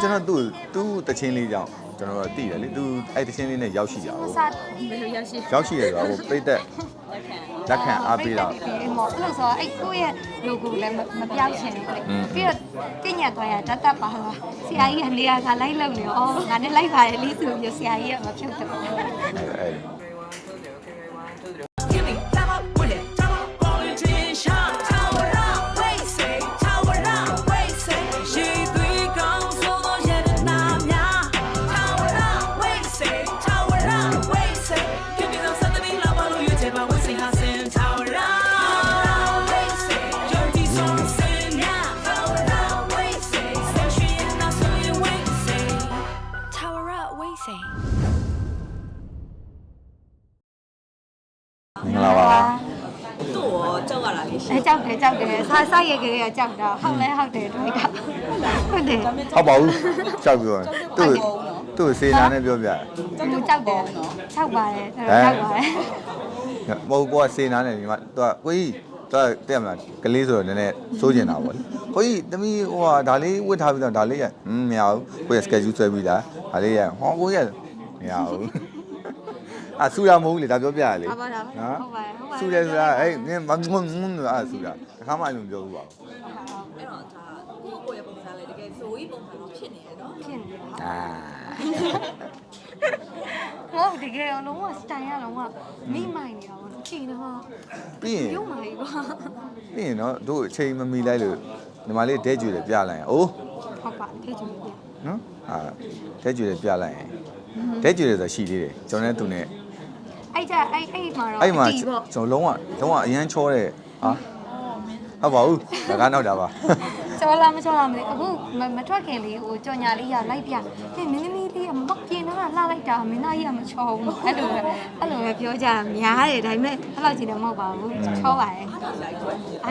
ကျွန်တော်သူ့သူ့တချင်းလေးကြောင့်ကျွန်တော်တို့သိတယ်လေသူအဲ့တချင်းလေးနဲ့ရောက်ရှိကြအောင်စာဘယ်လိုရရှိ ရောက်ရှိရဆိုတော့ဟိုပြိတက်လက်ခံအားပေးတာ ဒီမော်အဲ့လိုဆိုတော့အဲ့ကိုယ့်ရဲ့ logo လည်းမပြောက်ရှင်ဘူးလေอืมပြီးတော့တညက်သွားရတတ်တတ်ပါလားဆရာကြီးကနေရာကလိုက်လုံနေဩငါနဲ့လိုက်ပါလေလေးဆိုပြီးဆရာကြီးကမဖြုတ်တော့အဲ့အဲ့ မင်္ဂလာပါသူ့ရောကြောက်ရတာလေးရှိအဲကြောက်တယ်ကြောက်တယ်ဆာဆာရဲ့ကလေးကကြောက်တာဟုတ်လဲဟုတ်တယ်တွေ့တာဟုတ်တယ်ဟုတ်ပါဘူးကြောက်ပြောသူ့သူ့စေနာနဲ့ပြောပြသူကြောက်တယ်ကြောက်ပါတယ်တော်တော်ကြောက်ပါတယ်မဟုတ်ကွာစေနာနဲ့ဒီမှာသူကကိုကြီးသူကတဲ့မလားကလေးဆိုတော့နည်းနည်းစိုးကျင်တာပေါ့လေကိုကြီးတမီးဟိုဟာဒါလေးဝတ်ထားပြီးတော့ဒါလေးရဟင်းမရဘူးကိုကြီး schedule ဆွဲပြီးသားဒါလေးရဟောကိုကြီးမရဘူး အာဆူရမဟုတ်ဘူးလေဒါပြောပြရလေဟုတ်ပါတော့ဟုတ်ပါတယ်ဟုတ်ပါတယ်ဆူတယ်ဆိုတာအေးနင်မမမမအာဆူတာတခါမှအဲ့လိုမပြောဘူးပါဘူးအဲ့တော့ဒါကိုကိုရဲ့ပုံစံလေးတကယ်ဇိုးကြီးပုံစံတော့ဖြစ်နေရနော်ဖြစ်နေတယ်အာဟုတ်တကယ်လုံးဝစတိုင်ရလုံးဝမိမိုင်နေတာပေါ့ကြည်နေဟာပြီးရင်ရုံမာကြီးကွာပြီးရင်တော့တို့အချိန်မမီလိုက်လို့ညီမလေးဒဲကျွေတယ်ပြလိုက်ရင်အိုးဟုတ်ပါထေချူပြနော်အာဒဲကျွေတယ်ပြလိုက်ရင်ဒဲကျွေတယ်ဆိုတာရှိသေးတယ်ကျွန်တော်နဲ့သူနဲ့ အဲ့ကြအဲ့အဲ့မှာတော့အဲ့မှာအတီပေါ့ကျွန်တော်လုံးဝလုံးဝအရန်ချောတဲ့ဟာဟုတ်ပါဘူးဒါကနောက်တာပါချောလာမချောလာမသိအခုမမထွက်ခင်လေးဟိုကြော်ညာလေးရလိုက်ပြဟဲ့မင်းသမီးလေးကမပြင်းတော့လှလိုက်တာမင်းသားကြီးကမချောဘူးအဲ့လိုပဲအဲ့လိုပဲပြောကြတာများတယ်ဒါပေမဲ့အဲ့လိုကြည့်တယ်မဟုတ်ပါဘူးချောပါတယ်ဒါက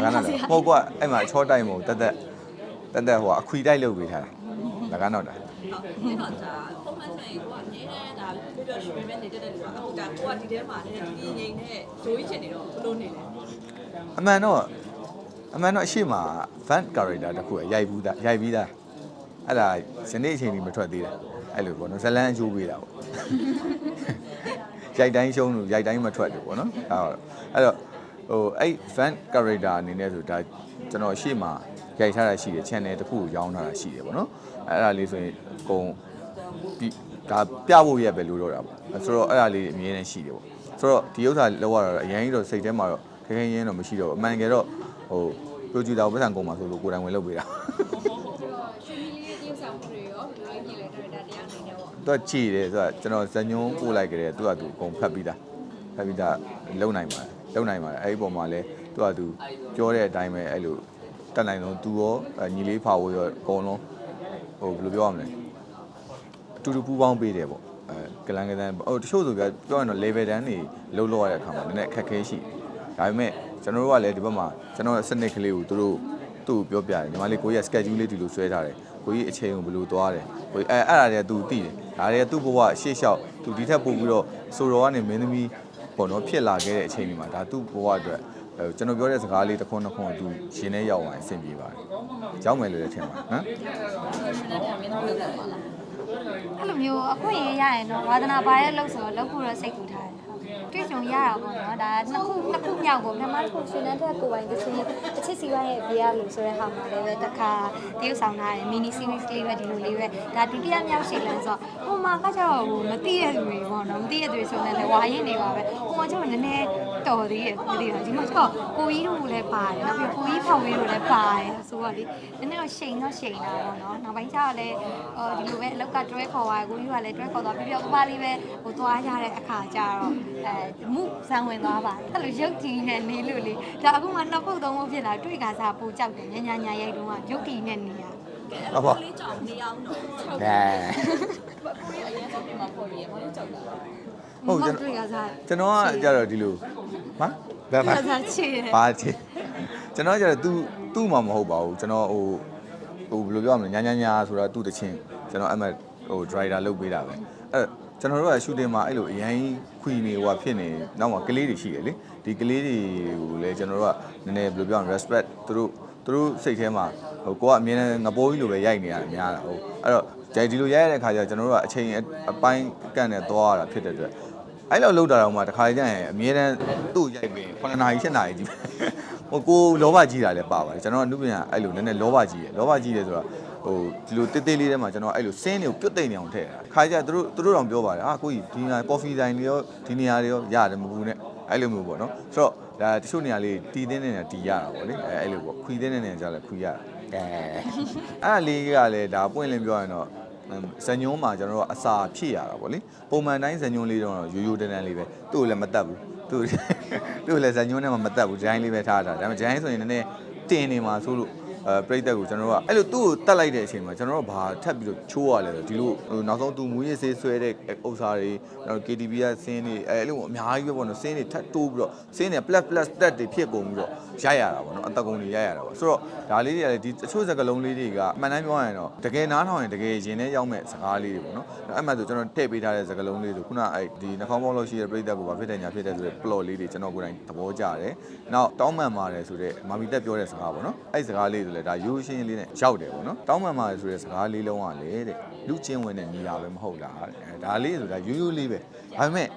နောက်တာဟုတ်ကွာအဲ့မှာချောတိုက်မို့တက်တက်တက်တက်ဟိုအခွေတိုက်လုပ်ပေးထားတာဒါကနောက်တာ ဟုတ်အဲ့တော့ဒါပုံမှန်ဆိုရင်ကိုကအမြဲတမ်းဒါပြောပြောရွှေမဲနေတဲ့တဲ့လူကအခုဒါကိုကဒီထဲမှာလည်းဒီငိမ့်နဲ့ဇိုးကြီးဖြစ်နေတော့ဘလို့နေလဲအမှန်တော့အမှန်တော့အရှိမ van character တခုကရိုက်ဘူးသားရိုက်ပြီးသားအဲ့ဒါဇနေ့အချိန်ကြီးမထွက်သေးတာအဲ့လိုပေါ့နော်ဇလန်းအကျိုးပေးတာပေါ့ရိုက်တိုင်းရှုံးလို့ရိုက်တိုင်းမထွက်တယ်ပေါ့နော်အဲ့တော့ဟိုအဲ့ van character အနေနဲ့ဆိုဒါကျွန်တော်အရှိမ ရိုက်ထားတာရှိတယ် channel တစ်ခုကိုရောင်းထားတာရှိတယ်ပေါ့နော်အဲ့ဒါလေးဆိုရင်အကုန်ဒီဒါပြဖို့ရက်ပဲလို့တော့တာပေါ့ဆိုတော့အဲ့ဒါလေးအမြဲတမ်းရှိတယ်ပေါ့ဆိုတော့ဒီဥစ္စာလောက်ရတော့အရင်ကြီးတော့စိတ်ထဲမှာတော့ခဲခဲရင်းတော့မရှိတော့ဘူးအမှန်တကယ်တော့ဟိုပရိုဂျူတာကိုပတ်စံကုန်မှာဆိုလို့ကိုယ်တိုင်ဝင်လုပ်ပေးတာသူကကြည်တယ်သူကကျွန်တော်ဇညုံပို့လိုက်ကြတယ်သူကသူအကုန်ဖတ်ပြီးသားဖတ်ပြီးသားလုံနိုင်ပါတယ်လုံနိုင်ပါတယ်အဲ့ဒီပုံမှာလဲသူကသူပြောတဲ့အတိုင်းပဲအဲ့လို တက်နိုင်ဆုံးသူရောအဲ့ညီလေးဖာဝေရောအကုန်လုံးဟိုဘယ်လိုပြောရမလဲအတူတူပူးပေါင်းပေးတယ်ပေါ့အဲကလန်ကလန်ဟိုတချို့ဆိုပြပြောရင်တော့ level တန်းနေလှုပ်လို့ရတဲ့အခါမှာနည်းနည်းအခက်အခဲရှိတယ်ဒါပေမဲ့ကျွန်တော်တို့ကလည်းဒီဘက်မှာကျွန်တော်ရဲ့စနစ်ကလေးကိုသူတို့သူ့ကိုပြောပြတယ်ညီမလေးကိုကြီးရဲ့ schedule လေးဒီလိုဆွဲထားတယ်ကိုကြီးအချိန်ကိုဘယ်လိုသွားတယ်ကိုကြီးအဲအဲ့ဒါတွေကသူသိတယ်ဒါတွေကသူ့ဘဝရှေ့လျှောက်သူဒီထက်ပိုပြီးတော့ဆိုတော်ကနေမင်းသမီးပေါ့နော်ဖြစ်လာခဲ့တဲ့အချိန်တွေမှာဒါသူ့ဘဝအတွက် အဲကျွန်တော်ပြောတဲ့စကားလေးတစ်ခွန်းတစ်ခွန်းသူရှင်နဲ့ရောက်သွားရင်အဆင်ပြေပါတယ်။ကြောက်မယ်လို့လည်းထင်ပါနော် အဲ့လိုမျိုးအခွင့်အရေးရရင်တော့ဝါသနာပါရဲ့လို့ဆိုတော့လုပ်ဖို့တော့စိတ်ကူထားတယ်တွေ့ကြုံရတာပေါ့နော်ဒါနှစ်ခုနှစ်ခုမြောက်ကိုမြန်မာတစ်ခုရှင်တဲ့တက်ကိုပိုင်တစ်ချင်းတစ်ချစ်စီဝါရဲ့ဘေးရလို့ဆိုတဲ့ဟာမှာလည်းပဲတစ်ခါတရုပ်ဆောင်ထားတယ် mini series လေးပဲဒီလိုလေးပဲဒါဒုတိယမြောက်ရှိလန်းဆိုဟိုမှာကကျတော့ဟိုမသိရသူတွေပေါ့နော်မသိရသူတွေဆိုလည်းဝါရင်နေပါပဲဟိုမှာကျတော့နည်းနည်းတော်သေးရဲ့မသိတော့ဒီမှာကျတော့ကိုကြီးတို့လည်းပါတယ်နောက်ပြီးကိုကြီးဖောက်ဝေးတို့လည်းပါတယ်ဆိုတော့လေနည်းနည်းတော့ရှိန်တော့ရှိန်တာပေါ့နော်နောက်ပိုင်းကျတော့လည်းဟိုဒီလိုပဲအလောက်ကတွဲခေါ်သွားကိုကြီးကလည်းတွဲခေါ်သွားပြီးတော့ဥပလေးပဲဟိုသွားရတဲ့အခါကျတော့အဲမှုဇံဝင်သွားပါတယ်အဲ့လိုရုပ်ကြည်နဲ့နေလို့လေဒါအခုမှနှစ်ဖုတ်သုံးဖုတ်ဖြစ်လာတွေ့ကစားပူကြောက်တယ်ညာညာညာရိုက်တုန်းကရုပ်ကြည်နဲ့နေရဟုတ်ပါလေးကြောင်နေအောင်တော့အဲကိုကြီးအရင်ဆုံးပြင်မှာပေါ်ပြီးရဘာလို့ကြောက်တာလဲဟုတ်ကျွန်တော်တွေ့ကစားကျွန်တော်ကကြတော့ဒီလိုဟာဘယ်ကမှာစားချေတယ်ပါချင်ကျွန်တော်ကကြတော့ तू သူ့မှာမဟုတ်ပါဘူးကျွန်တော်ဟိုဟိုဘယ်လိုပြောရမလဲညာညာညာဆိုတာသူ့တချင်းကျွန်တော်အမှ ဟို driver လုပ်ပေးတာပဲအဲ့ကျွန်တော်တို့က shooting မှာအဲ့လိုအရင်ခွီနေဟိုဖြစ်နေနောက်မှာကလေးတွေရှိတယ်လေဒီကလေးတွေကိုလည်းကျွန်တော်တို့ကနည်းနည်းဘယ်လိုပြောရမလဲ respect သူတို့သူတို့စိတ်ထဲမှာဟိုကိုကအမြင်နဲ့ငပိုးကြီးလိုပဲရိုက်နေရတယ်များတာဟုတ်အဲ့တော့ဂျိုင်ဒီလိုရိုက်ရတဲ့ခါကျတော့ကျွန်တော်တို့ကအချိန်အပိုင်းကန့်နဲ့သွားရတာဖြစ်တဲ့အတွက်အဲ့လိုလောက်တာတော့မှတခါကျရင်အမြဲတမ်းသူ့ရိုက်ပြီး9နာရီ10နာရီကြီးဟိုကိုလောဘကြီးတာလည်းပါပါတယ်ကျွန်တော်ကအနုပညာအဲ့လိုနည်းနည်းလောဘကြီးရယ်လောဘကြီးတယ်ဆိုတော့ ဟိုဒီလိုတေးသေးလေးထဲမှာကျွန်တော်အဲ့လိုစင်းတွေကိုပြုတ်သိမ့်နေအောင်ထည့်တာခါကျသူတို့သူတို့တောင်ပြောပါတယ်အာကိုကြီးဒီနေရာကော်ဖီဆိုင်တွေရောဒီနေရာတွေရောရတယ်မဘူးနဲ့အဲ့လိုမျိုးပေါ့နော်ဆိုတော့ဒါတချို့နေရာလေးတီးတင်းနေတာတီးရတာပေါ့လေအဲအဲ့လိုပေါ့ခွီတင်းနေနေကြလဲခွီရတာအဲအဲ့လေးကလည်းဒါပွင့်လင်းပြောရင်တော့ဇညုံးမှာကျွန်တော်တို့အစာဖြစ်ရတာပေါ့လေပုံမှန်တိုင်းဇညုံးလေးတော့ရိုးရိုးတန်းတန်းလေးပဲသူ့ကိုလည်းမတက်ဘူးသူ့သူ့ကိုလည်းဇညုံးနဲ့မှမတက်ဘူးဂျိုင်းလေးပဲထားတာဒါပေမဲ့ဂျိုင်းဆိုရင်နည်းနည်းတင်နေမှာဆိုလို့ အဲပြိတက်ကိုကျွန်တော်တို့ကအဲ့လိုသူ့ကိုတက်လိုက်တဲ့အချိန်မှာကျွန်တော်တို့ဘာထပ်ပြီးတော့ချိုးရလဲဆိုဒီလိုဟိုနောက်ဆုံးသူမူရေးဆေးဆွဲတဲ့ဥစ္စာတွေကျွန်တော် KTV ကဆင်းနေအဲအဲ့လိုအများကြီးပဲပေါ့နော်ဆင်းနေထပ်တိုးပြီးတော့ဆင်းနေ plus plus တက်တွေဖြစ်ကုန်ပြီးတော့ရိုက်ရတာပေါ့နော်အတကုံတွေရိုက်ရတာပေါ့ဆိုတော့ဒါလေးတွေကလည်းဒီအချို့စကလုံးလေးတွေကအမှန်တမ်းပြောရရင်တော့တကယ်နားထောင်ရင်တကယ်ရင်ထဲရောက်မဲ့စကားလေးတွေပေါ့နော်အဲ့မှဆိုကျွန်တော်ထည့်ပေးထားတဲ့စကလုံးလေးဆိုခုနအဲ့ဒီနှာခေါင်းပေါက်လို့ရှိတဲ့ပြိတက်ကိုဘာဖြစ်တယ်ညာဖြစ်တယ်ဆိုတဲ့ plot လေးတွေကျွန်တော်ကိုယ်တိုင်သဘောကျတယ်နောက်တောင်းပန်ပါတယ်ဆိုတဲ့မာမီတက်ပြောတဲ့စကားပေါ့နော်အဲ့စကားလေးဆိုလဲဒါရိုးရှင်းလေးနဲ့ရောက်တယ်ပေါ့နော်တောင်းပန်ပါတယ်ဆိုတဲ့စကားလေးလုံးကလေတဲ့လူချင်းဝင်တဲ့ညီလာပဲမဟုတ်လားတဲ့အဲဒါလေးဆိုတာရိုးရိုးလေးပဲဒါပေမဲ့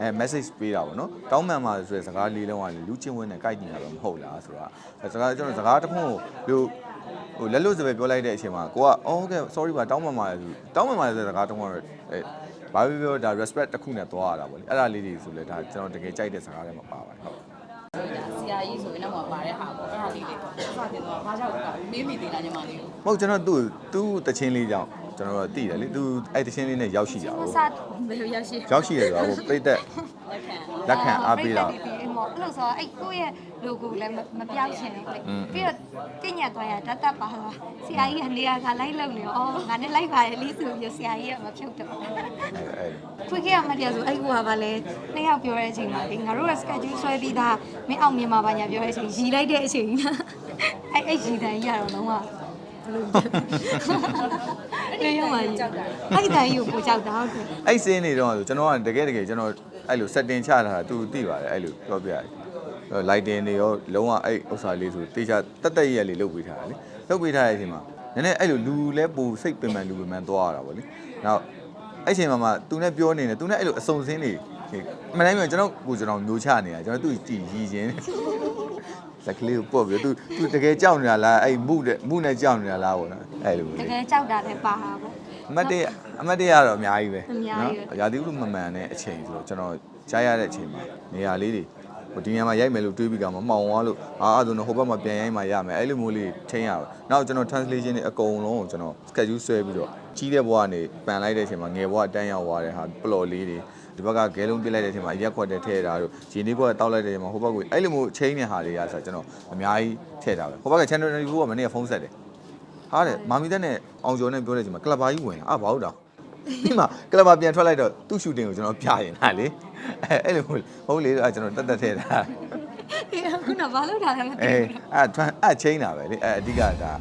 အဲ message ပေးတာပေါ့နော်တောင်းပန်ပါတယ်ဆိုတဲ့စကားလေးလုံးကလေလူချင်းဝင်တဲ့ကြိုက်ညီလာပဲမဟုတ်လားဆိုတာအဲစကားကျွန်တော်စကားတစ်ခုကိုလူဟိုလက်လို့စပယ်ပြောလိုက်တဲ့အချိန်မှာကိုကအော်ဟုတ်ကဲ့ sorry ပါတောင်းပန်ပါတယ်ဆိုတောင်းပန်ပါတယ်ဆိုတဲ့စကားတစ်ခုကတော့အဲဘာပြောပြောဒါ respect တစ်ခုနဲ့သွားရတာပေါ့လေအဲ့ဒါလေးတွေဆိုလဲဒါကျွန်တော်တကယ်ကြိုက်တဲ့စကားတွေမှာပါပါတယ်ဟုတ် ဆရာကြီးဆိုရင်တော့ပါတဲ့ဟာပေါ့အဲ့ဒါလေးလေးပေါ့စတင်တော့ဘာကြောင့်လဲမေးမိသေးလားညီမလေးကိုမဟုတ်ကျွန်တော်သူ့သူ့တချင်းလေးကြောင့်ကျွန်တော်တို့သိတယ်လေသူအဲ့တချင်းလေးနဲ့ရောက်ရှိကြမအောင်စားဘယ်လိုရောက်ရှိရောက်ရှိတယ်ဆိုတော့ဟိုပြိသက်လက်ခံလက်ခံအားပေးတာ အဲ့မော်အဲ့လိုဆိုတော့အဲ့ကိုယ့်ရဲ့ logo လည်းမပြောင်းချင်ဘူးလေอืมပြီးတော့တညက်သွားရတတ်တတ်ပါလားဆရာကြီးကနေရာကလိုက်လုံနေအော်ငါနဲ့လိုက်ပါတယ်လေးဆိုပြီးဆရာကြီးကမဖြုတ်တော့အဲ့အဲ့ခွေးကမတရားဆိုအဲ့ဟိုကလည်းနှစ်ယောက်ပြောတဲ့အချိန်မှာဒီငါတို့က schedule ဆွဲပြီးသားမင်းအောင်မြင်မှာပါညာပြောတဲ့အချိန်ရီလိုက်တဲ့အချိန်အဲ့အဲ့ရီတန်ကြီးရတော့လုံးဝဘလို့လေရောမကြီးအဲ့တန်ကြီးကိုပိုကြောက်တာဟုတ်တယ်အဲ့စင်းနေတော့ဆိုကျွန်တော်ကတကယ်တကယ်ကျွန်တော် အဲ့လို setting ချထားတာသူသိပါတယ်အဲ့လိုပြောပြရတယ် lighting တွေရောလုံးဝအဲ့ဥစ္စာလေးဆိုတေချာတက်တက်ရက်လေးလုပ်ပေးထားတာလေလုပ်ပေးထားတဲ့အချိန်မှာနည်းနည်းအဲ့လိုလူလဲပူစိတ်ပင်ပန်းလူပင်ပန်းသွားရတာဗောလေနောက်အဲ့ချိန်မှာမှသူနဲ့ပြောနေတယ်သူနဲ့အဲ့လိုအစုံစင်းတွေမနိုင်ဘူးကျွန်တော်ကိုကျွန်တော်မျိုးချနေတာကျွန်တော်သူ့ကြည်ရည်ချင်းလက်ကလေးကိုပေါ့ပြီးသူသူတကယ်ကြောက်နေတာလားအဲ့မှုနဲ့မှုနဲ့ကြောက်နေတာလားဗောနော်အဲ့လိုတလေကယ်ကြောက်တာလည်းပါတာပေါ့ အမတ်တရအမတ်တရကတော့အများကြီးပဲအများကြီးပဲ ရာသီဥတုမမှန်တဲ့အချိန်ဆိုတော့ကျွန်တော်ကြားရတဲ့အချိန်မှာနေရာလေးတွေဟိုဒီနေရာမှာရိုက်မယ်လို့တွေးပြီးကမှမှောင်သွားလို့အာအဲ့ဒါဆိုတော့ဟိုဘက်မှာပြန်ရိုက်မှရမယ်အဲ့လိုမျိုးလေးထိန်းရအောင်နောက်ကျွန်တော် translation တွေအကုန်လုံးကိုကျွန်တော် schedule ဆွဲပြီးတော့ကြီးတဲ့ဘဝကနေပန်လိုက်တဲ့အချိန်မှာငယ်ဘဝတန်းရောက်သွားတဲ့ဟာ plot လေးတွေဒီဘက်ကဂဲလုံးပြစ်လိုက်တဲ့အချိန်မှာရက်ခွက်တဲ့ထဲတာတို့ဂျင်းလေးဘက်ကတောက်လိုက်တဲ့အချိန်မှာဟိုဘက်ကအဲ့လိုမျိုးချိန်တဲ့ဟာတွေရဆိုကျွန်တော်အများကြီးထည့်တာပဲဟိုဘက်က channel 24ကမနေ့ကဖုန်းဆက်တယ် ဟာတဲ့မာမီတက်နဲ့အောင်ကျော်နဲ့ပြောတဲ့အချိန်မှာကလပ်ပါကြီးဝင်လာအာဘာဟုတ်တာ ဒီမှာကလပ်ပါပြန်ထွက်လိုက်တော့သူ့ရှူတင်ကိုကျွန်တော်ပြရင်ဟာလေအဲအဲ့လိုဟုတ်ဟုတ်လေအဲ့ကျွန်တော်တက်တက်ထဲတာ အေးခုနဘာလို့ထားလဲမသိ အေး ဘူး အဲ့ထွန်းအဲ့ချင်းတာပဲလေအဲ့အဓိကဒါ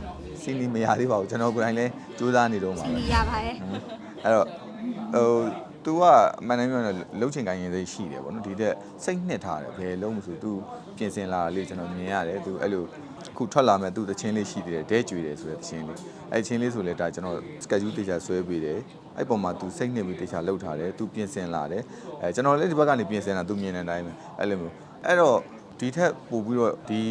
စီနီမရသေးပါဘူးကျွန်တော်ကိုယ်တိုင်လည်းစူးစမ်းနေတော့မှာ စီ ပဲ နီရပါတယ် အဲ့တော့ဟို तू ကအမှန်တမ်းပြောရင်လှုပ်ချင်ကိုင်းရင်စိတ်ရှိတယ်ဗောနော်ဒီတဲ့စိတ်နှစ်ထားတယ်ဘယ်လုံးမဆို तू ပြင်ဆင်လာတာလေးကျွန်တော်မြင်ရတယ် तू အဲ့လို အခုထွက်လာမဲ့သူ့တချင်းလေးရှိသေးတယ်ဒဲကြွေတယ်ဆိုတဲ့တချင်းလေးအဲ့ချင်းလေးဆိုလဲဒါကျွန်တော် schedule တေချာဆွဲပေးတယ်အဲ့ပုံမှာသူစိတ်နေပြီးတေချာလှုပ်ထားတယ်သူပြင်ဆင်လာတယ်အဲကျွန်တော်လည်းဒီဘက်ကနေပြင်ဆင်လာသူမြင်တဲ့အတိုင်းပဲအဲ့လိုမျိုးအဲ့တော့ဒီထက်ပို့ပြီးတော့ဒီ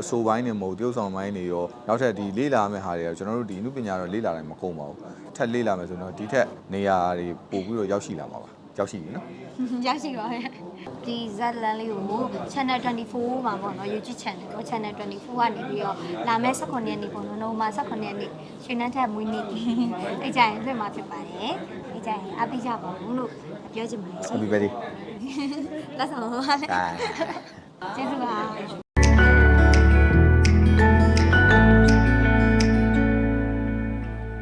အဆိုပိုင်းတွေမဟုတ်တရုပ်ဆောင်ပိုင်းတွေရောနောက်ထပ်ဒီလေ့လာမယ့်ဟာတွေရောကျွန်တော်တို့ဒီအမှုပညာတော့လေ့လာနိုင်မကုန်ပါဘူးထပ်လေ့လာမယ်ဆိုတော့ဒီထက်နေရာတွေပို့ပြီးတော့ရောက်ရှိလာမှာပါရောက်ရှိပြီနော်ရောက်ရှိပါရဲ့ ဒီဇက်လန်လေးကို channel 24မှာပေါ့နော် YouTube channel ကို channel 24ကနေပြီးတော့လာမယ့်18ရက်နေ့ပေါ့နော်နိုဝင်ဘာ18ရက်နေ့ရွှေနန်းထက်မွေးနေ့အဲ့ကြရင်လွှင့်မှာဖြစ်ပါတယ်အဲ့ကြရင်အပိကြပါဘူးလို့ပြောချင်ပါတယ်ရှင် Happy birthday လက်ဆောင်ပါလေအာကျေးဇူးပါ